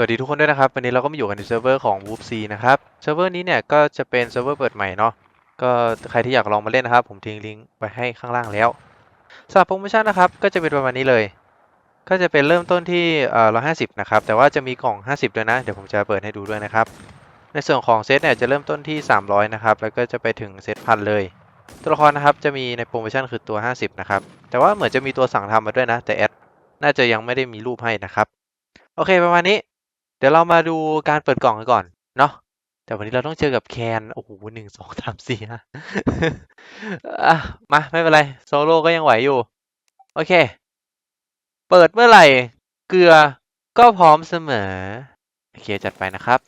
วัสดีทุกคนด้วยนะครับ วันนี้เราก็มาอยู่กันในเซิร์ฟเวอร์ของ w o o p C นะครับ เซิร์ฟเวอร์นี้เนี่ยก็จะเป็นเซิร์ฟเวอร์เปิดใหม่เนาะ ก็ใครที่อยากลองมาเล่นนะครับ ผมทิ้งลิงก์ไว้ให้ข้างล่างแล้วสำหรับโปรโมชั่นนะครับ ก็จะเป็นประมาณนี้เลย ก็จะเป็นเริ่มต้นที่เอ่อ150นะครับ แต่ว่าจะมีกล่อง 50 ด้วยนะ เดี๋ยวผมจะเปิดให้ดูด้วยนะครับ ในส่วนของเซตเนี่ยจะเริ่มต้นที่ 300 นะครับ แล้วก็จะไปถึงเซตพันเลย ตัวละครนะครับจะมีในโปรโมชั่นคือตัว 50 นะครับ แต่ว่าเหมือนจะมีตัวสั่งทำมาด้วยนะ แต่แอดน่าจะยังไม่ได้มีรูปให้นะครับ โอเคประมาณนี้ เดี๋ยวเรามาดูการเปิดกล่องกันก่อนเนาะแต่วันนี้เราต้องเจอกับแคนโอ้โหหนึ่งสองสามสี่ห้าอะมาไม่เป็นไรโซโล่ก็ยังไหวอยู่ โอเค เปิดเมื่อไหร่ เกลือก็พร้อมเสมอ โอเค จัดไปนะครับ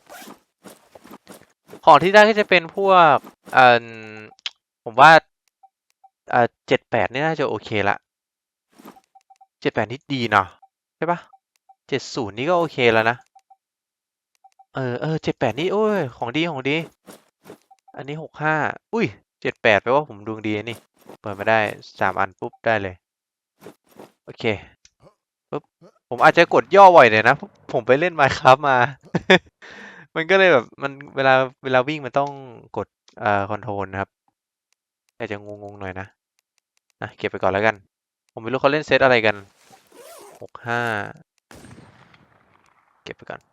ของที่ได้ก็จะเป็นพวกเอ่อผมว่าเอ่อเจ็ดแปดนี่น่าจะโอเคละเจ็ดแปดนี่ดีเนาะใช่ปะเจ็ดศูนย์นี่ก็โอเคแล้วนะ เออเออเจ็ดแปดนี่โอ้ยของดีของดี อันนี้หกห้าอุ้ยเจ็ดแปดแปลว่าผมดวงดีนี่ เปิดมาได้สามอันปุ๊บได้เลย โอเคปุ๊บผมอาจจะกดย่อบ่อยหน่อยนะเพราะผมไปเล่นมาครับมา มันก็เลยแบบมันเวลาเวลาวิ่งมันต้องกดเอ่อคอนโทรลนะครับอาจจะงงๆหน่อยนะนะเก็บไปก่อนแล้วกัน ผมไม่รู้เขาเล่นเซตอะไรกันหกห้าเก็บไปก่อน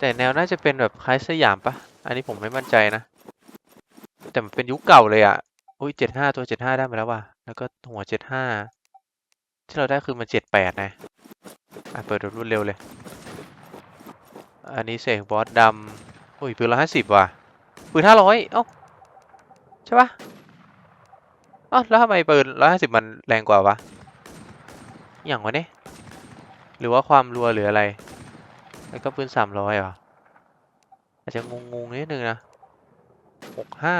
แต่แนวน่าจะเป็นแบบคล้ายสยามปะอันนี้ผมไม่มั่นใจนะ แต่มันเป็นยุคเก่าเลยอะอุ้ยเจ็ดห้าตัวเจ็ดห้าได้มาแล้วว่ะ แล้วก็หัวเจ็ดห้าที่เราได้คือมันเจ็ดแปดนะอะเปิดแบบรวดเร็วเลย อันนี้เสกบอสดำอุ้ยปืนร้อยห้าสิบว่ะปืนห้าร้อยเอ้าใช่ปะเอ้าแล้วทำไมปืนร้อยห้าสิบมันแรงกว่าวะอย่างวะเนี่ยหรือว่าความรัวหรืออะไร แล้วก็ปืนสามร้อยเหรอ อาจจะงงๆนิดนึงนะหกห้า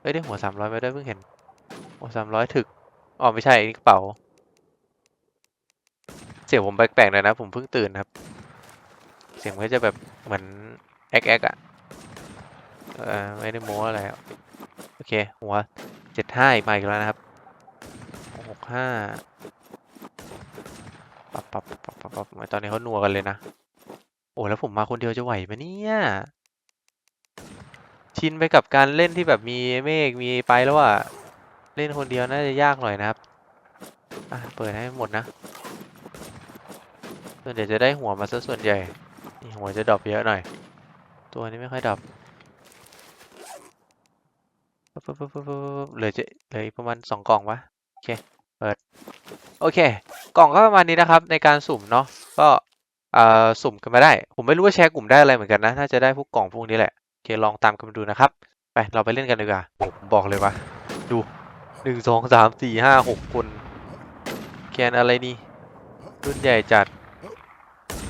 เอ้ยได้หัวสามร้อยไปด้วยเพิ่งเห็น หัวสามร้อยถึก อ๋อ ไม่ใช่อันนี้กระเป๋า เสียงผมแปลกๆหน่อยนะ ผมเพิ่งตื่นครับ เสียงมันก็จะแบบเหมือนแอกแอกอะเออไม่ได้โม้อะไร โอเค หัวเจ็ดห้ามาอีกแล้วนะครับหกห้าปับปับปับปับปับตอนนี้เขานัวกันเลยนะ อ้แล้วผมมาคนเดียวจะไหวไหมเนี่ยชินไปกับการเล่นที่แบบมีเมฆมีไปแล้วอะเล่นคนเดียวน่าจะยากหน่อยนะครับอะเปิดให้หมดนะส่วนใหญ่จะได้หัวมาซะส่วนใหญ่นี่หัวจะดรอปเยอะหน่อย ตัวนี้ไม่ค่อยดรอปปึ๊บปึ๊บปึ๊บปึ๊บเหลือจะเหลืออีกประมาณสองกล่องวะโอเคเปิดโอเค กล่องก็ประมาณนี้นะครับ ในการสุ่มเนาะก็ อ่อสุ่มกันมาได้ ผมไม่รู้ว่าแชร์กลุ่มได้อะไรเหมือนกันนะ น่าจะได้พวกกล่องพวกนี้แหละ โอเคลองตามกันมาดูนะครับ ไปเราไปเล่นกันดีกว่าผมบอกเลยว่าดูหนึ่งสองสามสี่ห้าหกคน แคนอะไรนี่รุ่นใหญ่จัด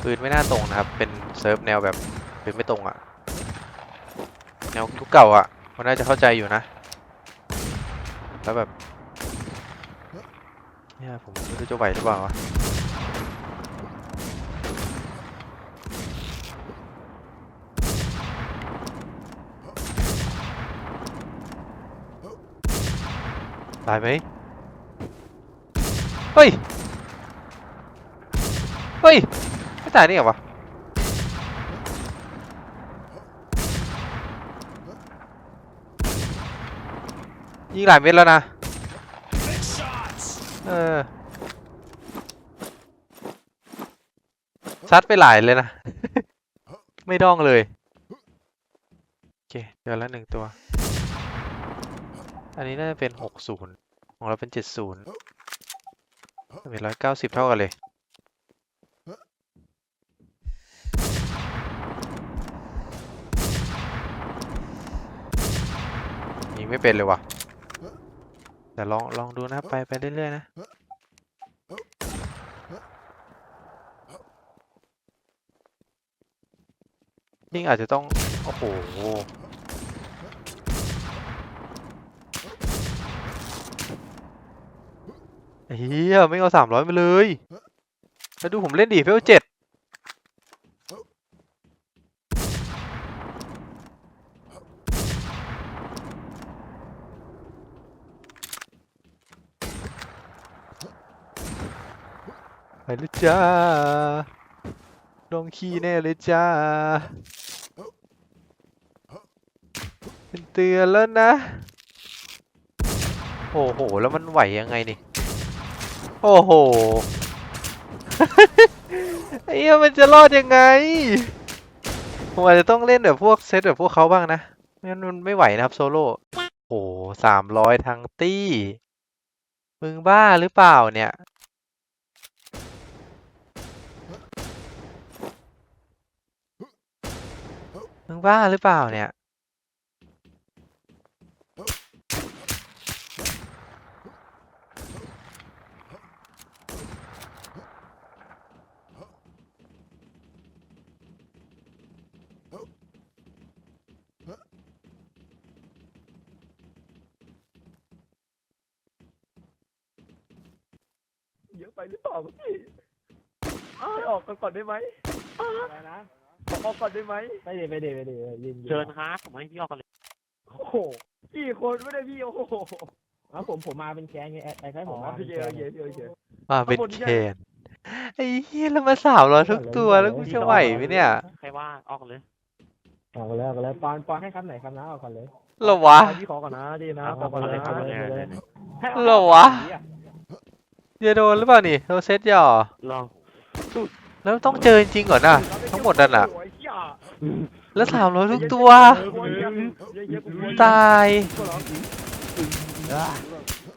ปืนไม่น่าตรงนะครับ เป็นเซิร์ฟแนวแบบปืนไม่ตรงอะแนวยุคเก่าอะมันน่าจะเข้าใจอยู่นะ แล้วแบบเนี่ยผมไม่รู้จะไหวหรือเปล่าวะ ตายไหมเฮ้ย เฮ้ย ไม่ตายนี่เหรอวะยิงหลายเม็ดแล้วนะ เออ ซัดไปหลายเลยนะ ไม่ดองเลย โอเคเดี๋ยวละหนึ่งตัว อันนี้น่าจะเป็นหกศูนย์ของเราเป็นเจ็ดศูนย์เป็นร้อยเก้าสิบเท่ากันเลยยิงไม่เป็นเลยว่ะ แต่ลองลองดูนะไปไปเรื่อยๆนะยิ่งอาจจะต้อง โอ้โห เฮียไม่เอาสามร้อยมาเลยแล้วดูผมเล่นดีเฟลเจ็ดไปเลยจ้าลงขี้แน่เลยจ้าเป็นเตือนแล้วนะ โอ้โห แล้วมันไหวยังไงนี่ โอ้โห ไอ้เหี้ยมันจะรอดยังไง ผมอาจจะต้องเล่นแบบพวกเซตแบบพวกเขาบ้างนะไม่งั้นมันไม่ไหวนะครับโซโล่โอ้สามร้อยทั้งตี้ มึงบ้าหรือเปล่าเนี่ย มึงบ้าหรือเปล่าเนี่ย เยอะไปหรือเปล่าพี่ให้ออกกันก่อนได้ไหมอะไรนะออกก่อนได้ไหมไปเดี๋ยวไปเดี๋ยวไปเดี๋ยวยินยินเชิญครับผมให้พี่ออกกันเลยโอ้โหกี่คนไม่ได้พี่โอ้โหแล้วผมผมมาเป็นแก๊งไงไอ้ไอ้ใครผอ๋อมมาพี่เป็นเยแก๊อะงเยอะเยอะเยอะมาเป็นข้างบนนี่เชไงนไอ้เหี้ยแล้วมาสาวเราทุกตัวแล้วกูจะไหวไหมเนี่ย ใครว่าออกกันเลย ออกแล้วออกแล้วปอนปอนให้คำไหนคำนั้นออกก่อนเลยเหรอวะเอาพี่ขอก่อนนะดีนะเอาขอก่อนเอานะเอาเลยเอาเลยให้เหรอวะสีอจะโดนหรือเปล่านี่โดนเซตหย่อลองแล้วต้องเจอจริงๆเหรอน่ะ ทั้งหมดนั่นน่ะ โอ้ยเหี้ยแล้วสามร้อยทุกตัว เออเยอะเยอะเยอะกูกลัวตาย กลัวเหรอ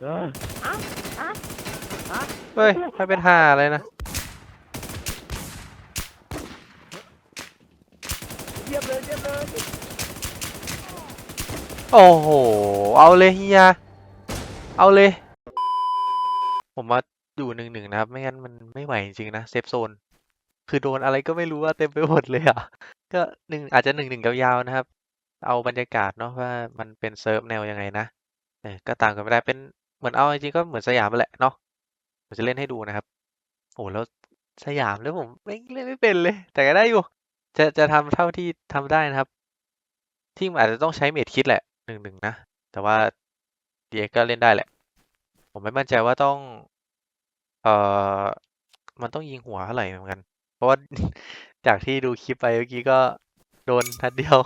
เออเฮ้ยใครเป็นห่าอะไรนะียบเลยเียบเลยโอ้โห เอาเลยเฮีย เอาเลย ผมมาอยู่หนึ่งหนึ่งนะครับ ไม่งั้นมันไม่ไหวจริงๆนะเซฟโซน คือโดนอะไรก็ไม่รู้ว่าเต็มไปหมดเลยอะ ก็หนึ่งอาจจะหนึ่งหนึ่งยาวๆนะครับ เอาบรรยากาศเนาะว่ามันเป็นเซิร์ฟแนวยังไงนะเออก็ต่ามกันไม่ได้เป็นเหมือนเอาจริงๆก็เหมือนสยามนั่นแหละเนาะ ผมจะเล่นให้ดูนะครับ โอ้แล้วสยามแล้วผมไม่เล่นไม่เป็นเลย แต่ก็ได้อยู่ จะจะทำเท่าที่ทำได้นะครับ ที่อาจจะต้องใช้เมดคิดแหละหนึ่งหนึ่งนะ แต่ว่าเดีเอ็กก็เล่นได้แหละ ผมไม่มั่นใจว่าต้อง เอ่อ มันต้องยิงหัวเท่าไหร่เหมือนกัน เพราะว่าจากที่ดูคลิปไปเมื่อกี้ก็โดนทัดเดียว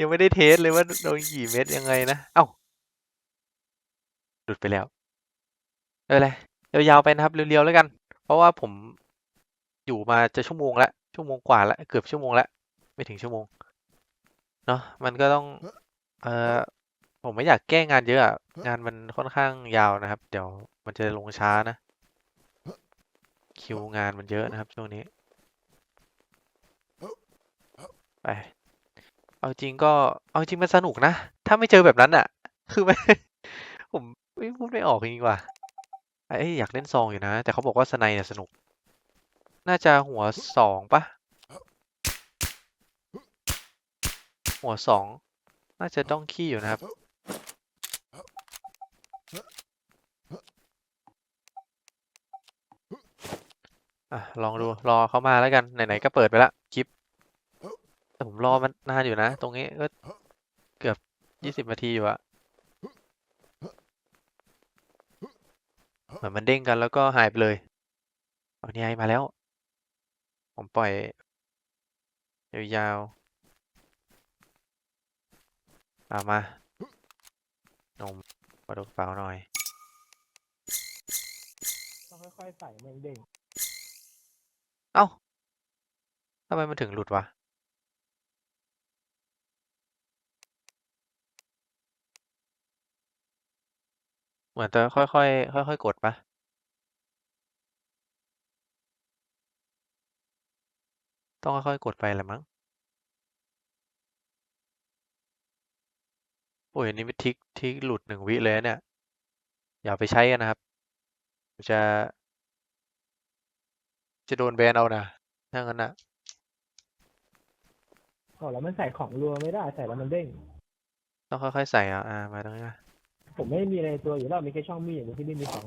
ยังไม่ได้เทสเลยว่าโดนกี่เม็ดยังไงนะ เอ้าหลุดไปแล้วเออเลยยาวๆไปนะครับ เรียวๆแล้วกัน เพราะว่าผมอยู่มาจะชั่วโมงละ ชั่วโมงกว่าละเกือบชั่วโมงละไม่ถึงชั่วโมงเนาะมันก็ต้อง เออผมไม่อยากแก้งานเยอะอะงานมันค่อนข้างยาวนะครับ เดี๋ยวมันจะลงช้านะ คิวงานมันเยอะนะครับช่วงนี้ ไป เอาจริงก็ เอาจริงมันสนุกนะ ถ้าไม่เจอแบบนั้นอะคือไม่ผมไม่พูดไม่ออกจริงๆว่ะไอ้ยอยากเล่นซองอยู่นะ แต่เขาบอกว่าสไนเนี่ยสนุก น่าจะหัวสองปะหัวสองน่าจะต้องขี้อยู่นะครับ อะ ลองดูรอเขามาแล้วกัน ไหน ๆ ก็เปิดไปละคลิป แต่ผมรอมันนานอยู่นะ ตรงนี้ก็เกือบยี่สิบนาทีอยู่อะเหมือนมันเด้งกันแล้วก็หายไปเลยเอานี่ไงมาแล้ว ผมปล่อยยาวๆเอามานมมาดูกระเป๋าหน่อยต้องค่อยๆใส่แม่งเด้งเอ้าทำไมมันถึงหลุดวะเหมือนจะค่อยๆค่อยๆกดปะ ต้องค่อยๆกดไปแหละมั้งโอ้ยอันนี้เป็นทริกทริกหลุดหนึ่งวิเลยนะเนี่ย อย่าไปใช้กันนะครับ จะ จะโดนแบนเอานะถ้างั้นนะโอ้แล้วมันใส่ของรัวไม่ได้ใส่แล้วมันเด้ง ต้องค่อยๆใส่อะอ่ามาตรงนี้มาผมไม่มีอะไรในตัวอยู่แล้วมีแค่ช่องมีดอย่างเดียวที่ไม่มีของ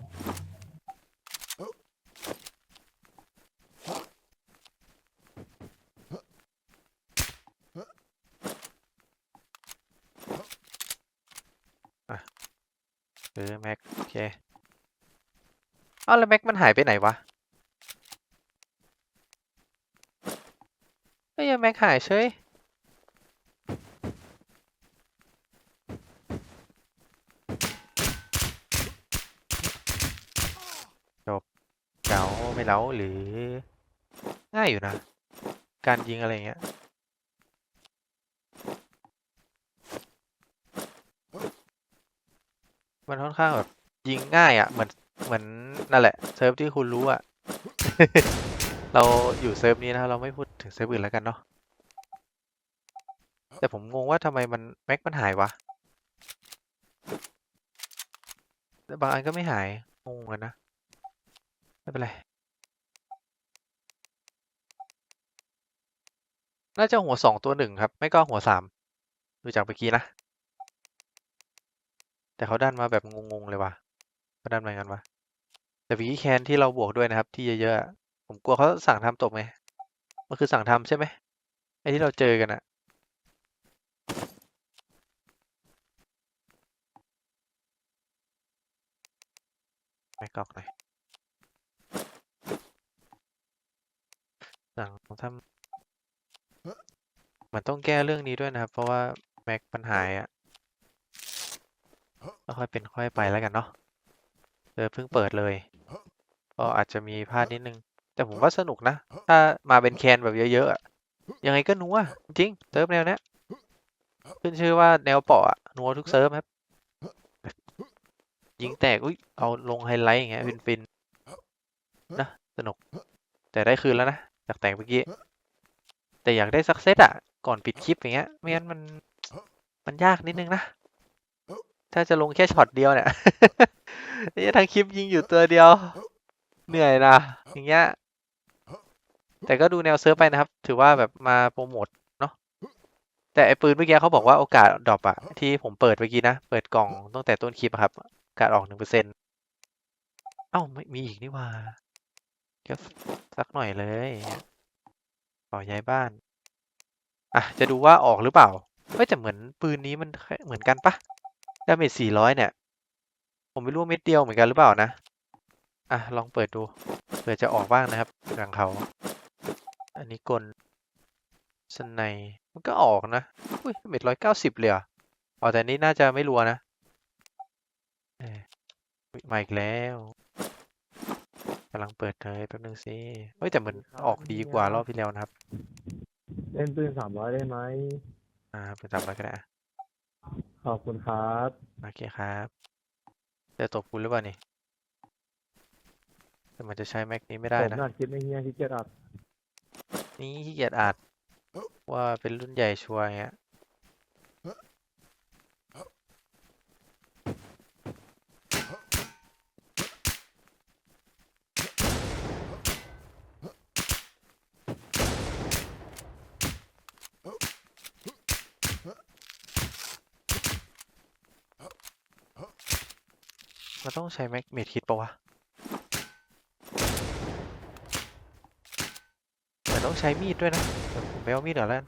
หรือแม็กโอเคเอ้าแล้วแม็กมันหายไปไหนวะเฮ้ยแม็กหายเฉยจบเก๋าไม่เล้าหรือง่ายอยู่นะ การยิงอะไรอย่างเงี้ย มันค่อนข้างแบบยิงง่ายอะ เหมือนเหมือนนั่นแหละเซิร์ฟที่คุณรู้อะ เราอยู่เซิร์ฟนี้นะเราไม่พูดถึงเซิร์ฟอื่นแล้วกันเนาะแต่ผมงงว่าทำไมมันแม็กมันหายวะแต่บางอันก็ไม่หายงงกันนะไม่เป็นไรน่าจะหัวสองตัวหนึ่งครับ ไม่ก็หัวสามดูจากเมื่อกี้นะ แต่เขาดันมาแบบงงๆเลยว่ะเขาดันมางั้นวะแต่วีแคนที่เราบวกด้วยนะครับ ที่เยอะๆผมกลัวเขาสั่งทำตกไงมันคือสั่งทำใช่ไหมไอที่เราเจอกันอะไม่กอกหน่อยสั่งทำมันต้องแก้เรื่องนี้ด้วยนะครับ เพราะว่าแม็กมันหายอะ ก็ค่อยเป็นค่อยไปแล้วกันเนาะเออเพิ่งเปิดเลย ก็อาจจะมีพลาดนิดนึง แต่ผมว่าสนุกนะ ถ้ามาเป็นแคนแบบเยอะๆอะยังไงก็นัวจริงเซิร์ฟแนวเนี้ยขึ้นชื่อว่าแนวเปาะอะนัวทุกเซิร์ฟครับ ยิงแตก อุ้ย เอาลงไฮไลท์อย่างเงี้ยฟินๆนะ สนุก แต่ได้คืนแล้วนะ จากแตกเมื่อกี้ แต่อยากได้สักเซตอะก่อนปิดคลิปอย่างเงี้ย ไม่งั้นมัน มันยากนิดนึงนะ ถ้าจะลงแค่ช็อตเดียวเนี่ยนี่ทั้งคลิปยิงอยู่ตัวเดียว เหนื่อยนะ อย่างเงี้ย แต่ก็ดูแนวเซิร์ฟไปนะครับ ถือว่าแบบมาโปรโมทเนาะ แต่ไอ้ปืนเมื่อกี้เขาบอกว่าโอกาสดรอปอะที่ผมเปิดเมื่อกี้นะ เปิดกล่องตั้งแต่ต้นคลิปครับโอกาสออกหนึ่งเปอร์เซ็นต์เอ้าไม่มีอีกนี่ว่าก็สักหน่อยเลยต่อย้ายบ้าน อะ จะดูว่าออกหรือเปล่าเฮ้ยแต่เหมือนปืนนี้มันเหมือนกันปะ ดาเมจ400เนี่ย ผมไม่รู้ว่าเม็ดเดียวเหมือนกันหรือเปล่านะ อะ ลองเปิดดู เผื่อจะออกบ้างนะครับหลังเขา อันนี้กลสไนป์มันก็ออกนะ อุ้ยเม็ดร้อยเก้าสิบเลยเหรออ๋อแต่อันนี้น่าจะไม่รัวนะเอ้ยอุ๊ยมาอีกแล้วกำลังเปิดเลยแป๊บนึงสิเฮ้ยแต่มันออกดีกว่ารอบที่แล้วนะครับ เล่นปืนสามร้อยได้ไหมอ่าเป็นจำไว้ก็ได้อะ ขอบคุณครับ โอเคครับจะตบคุณหรือเปล่านี่แต่มันจะใช้แม็กนี้ไม่ได้ผมนะน่าคิดไม่เฮียที่เกียจอัด นี่ขี้เกียจอัดว่าเป็นรุ่นใหญ่ชัวร์อย่างเงี้ย มันต้องใช้แม็กเมดคิดปะวะแต่ต้องใช้มีดด้วยนะเดี๋ยวผมไปเอามีดก่อนแล้ว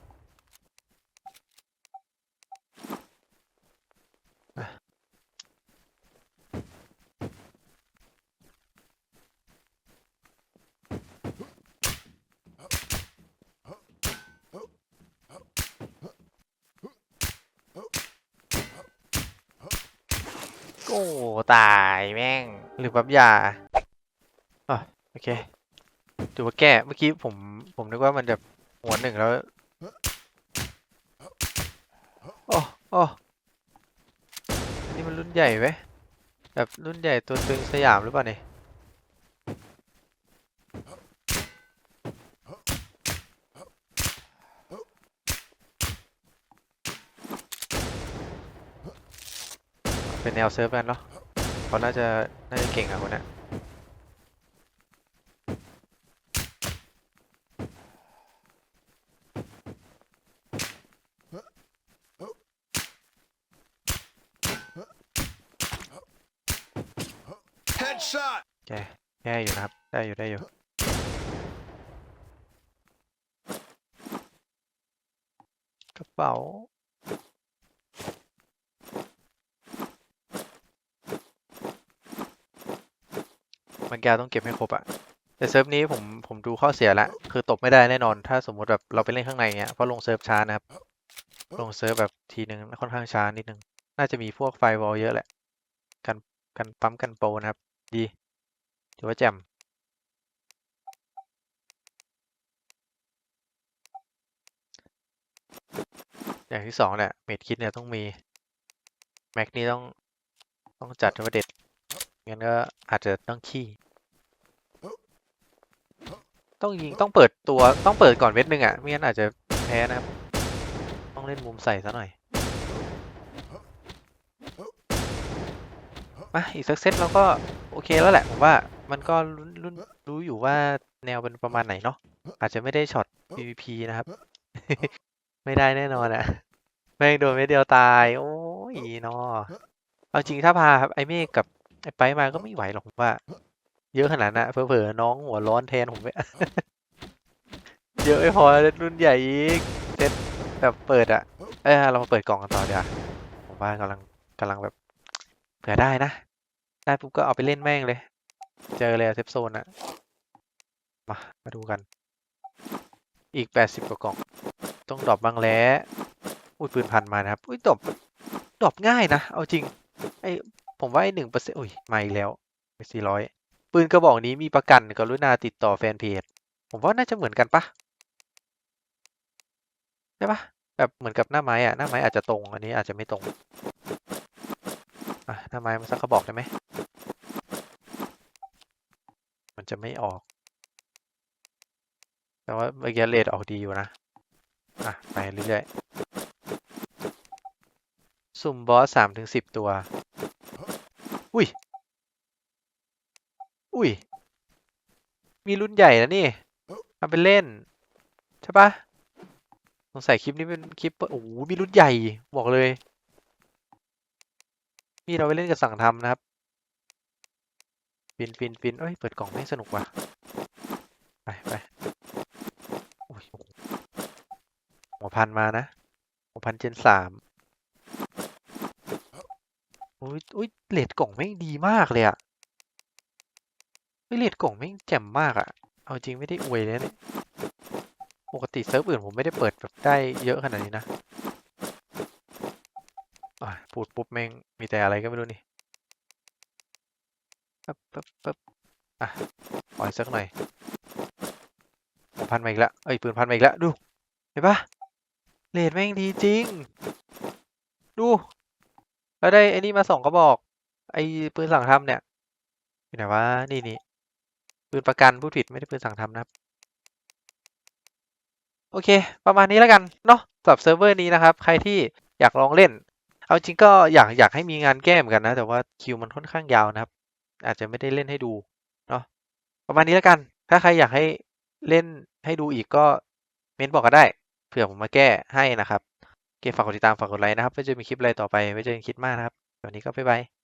โอ้ตายแม่ง หรือปั๊บยาอะโอเคถือว่าแก้เมื่อกี้ผมผมนึกว่ามันจะหัวหนึ่งแล้วโอ้โอ้อันนี่มันรุ่นใหญ่ไหมแบบรุ่นใหญ่ตัวตึงสยามหรือเปล่าเนี่ย เป็นแนวเซิร์ฟกันเนาะเขาน่าจะ น่าจะเก่งอะคนเนี้ย Headshot! แกแก้อยู่นะครับ ได้อยู่ได้อยู่กระเป๋า มันแกวต้องเก็บให้ครบอะแต่เซิร์ฟนี้ผมผมดูข้อเสียละคือตบไม่ได้แน่นอน ถ้าสมมุติแบบเราไปเล่นข้างในเงี้ยเพราะลงเซิร์ฟช้านะครับ ลงเซิร์ฟแบบทีหนึ่งค่อนข้างช้านิดนึง น่าจะมีพวกไฟวอลเยอะแหละ กันกันปั๊มกันโปนะครับ ดีถือว่าแจ่มอย่างที่สองเนี่ยเมดคิดเนี่ยต้องมี แม็กนี่ต้องต้องจัดว่าเด็ดงั้นก็อาจจะต้องขี้ ต้องยิงต้องเปิดตัวต้องเปิดก่อนเม็ดหนึ่งอะไม่งั้นอาจจะแพ้นะครับ ต้องเล่นมุมใส่ซะหน่อยมาอีกสักเซตเราก็โอเคแล้วแหละผมว่ามันก็รุ่นรุ่นรู้อยู่ว่าแนวเป็นประมาณไหนเนาะอาจจะไม่ได้ช็อต PVP นะครับ ไม่ได้แน่นอนอะแม่งโดนเม็ดเดียวตาย โอ้ยนาะเอาจริงถ้าพาไอ้เมฆกับไอ้ไปมาก็ไม่ไหวหรอกผมว่า เยอะขนาดนั้นอะเผลอๆน้องหัวร้อนแทนผมไปเยอะไม่พอรุ่นใหญ่อีกเซตแบบเปิดอะเอ้ยเรามาเปิดกล่องกันต่อเดี๋ยวผมว่ากำลังกำลังแบบเผื่อได้นะได้ปุ๊บก็เอาไปเล่นแม่งเลย เจอเลยเซฟโซนอะมามาดูกัน อีกแปดสิบกว่ากล่อง ต้องดรอปบ้างแล้วอุ้ยปืนพันมานะครับอุ้ยดรอปดรอปง่ายนะ เอาจริงไอผมว่าไอหนึ่งเปอร์เซ็นต์อุ้ยมาอีกแล้วไปสี่ร้อย ปืนกระบอกนี้มีประกันกรุณาติดต่อแฟนเพจ ผมว่าน่าจะเหมือนกันปะใช่ปะแบบเหมือนกับหน้าไม้อะหน้าไม้อาจจะตรงอันนี้อาจจะไม่ตรงอะหน้าไม้มาสักกระบอกได้ไหมมันจะไม่ออก แต่ว่าเมื่อกี้เรทออกดีอยู่นะอะไปเรื่อยๆสุ่มบอสสามถึงสิบตัว อุ้ย อุ้ย มีรุ่นใหญ่นะนี่ทำเป็นเล่น ใช่ปะสงสัยคลิปนี้เป็นคลิปเปิดโอ้โหมีรุ่นใหญ่บอกเลยนี่เราไปเล่นกับสั่งทำนะครับฟินฟินฟินเอ้ยเปิดกล่องไม่สนุกว่ะไปไปโอ้ยโอ้โหหัวพันมานะหัวพันเจนสามโอ้ยอุ้ยเลดกล่องแม่งดีมากเลยอะ เลดกล่องแม่งแจ่มมากอะเอาจริงไม่ได้อวยเลยนะเนี่ยปกติเซิร์ฟอื่นผมไม่ได้เปิดแบบได้เยอะขนาดนี้นะอะพูดปุ๊บแม่งมีแต่อะไรก็ไม่รู้นี่ปั๊บปั๊บปั๊บอะปล่อยสักหน่อยพันมาอีกแล้วเอ้ยปืนพันมาอีกแล้วดู เห็นปะเลดแม่งดีจริง ดู แล้วได้ไอ้นี่มาสองกระบอก ไอ้ปืนสั่งทำเนี่ยอยู่ไหนวะนี่นี่ ปืนประกันผู้ผิดไม่ได้ปืนสั่งทำนะครับ โอเค ประมาณนี้แล้วกันเนาะสำหรับเซิร์ฟเวอร์นี้นะครับ ใครที่อยากลองเล่น เอาจริงก็อยากอยากให้มีงานแก้เหมือนกันนะ แต่ว่าคิวมันค่อนข้างยาวนะครับ อาจจะไม่ได้เล่นให้ดูเนาะประมาณนี้แล้วกัน ถ้าใครอยากให้เล่นให้ดูอีกก็เม้นบอกก็ได้เผื่อผมมาแก้ให้นะครับโอเคฝากกดติดตามฝากกดไลค์นะครับไว้เจอมีคลิปอะไรต่อไปไว้เจอกันคลิปมากนะครับวันนี้ก็บ๊ายบาย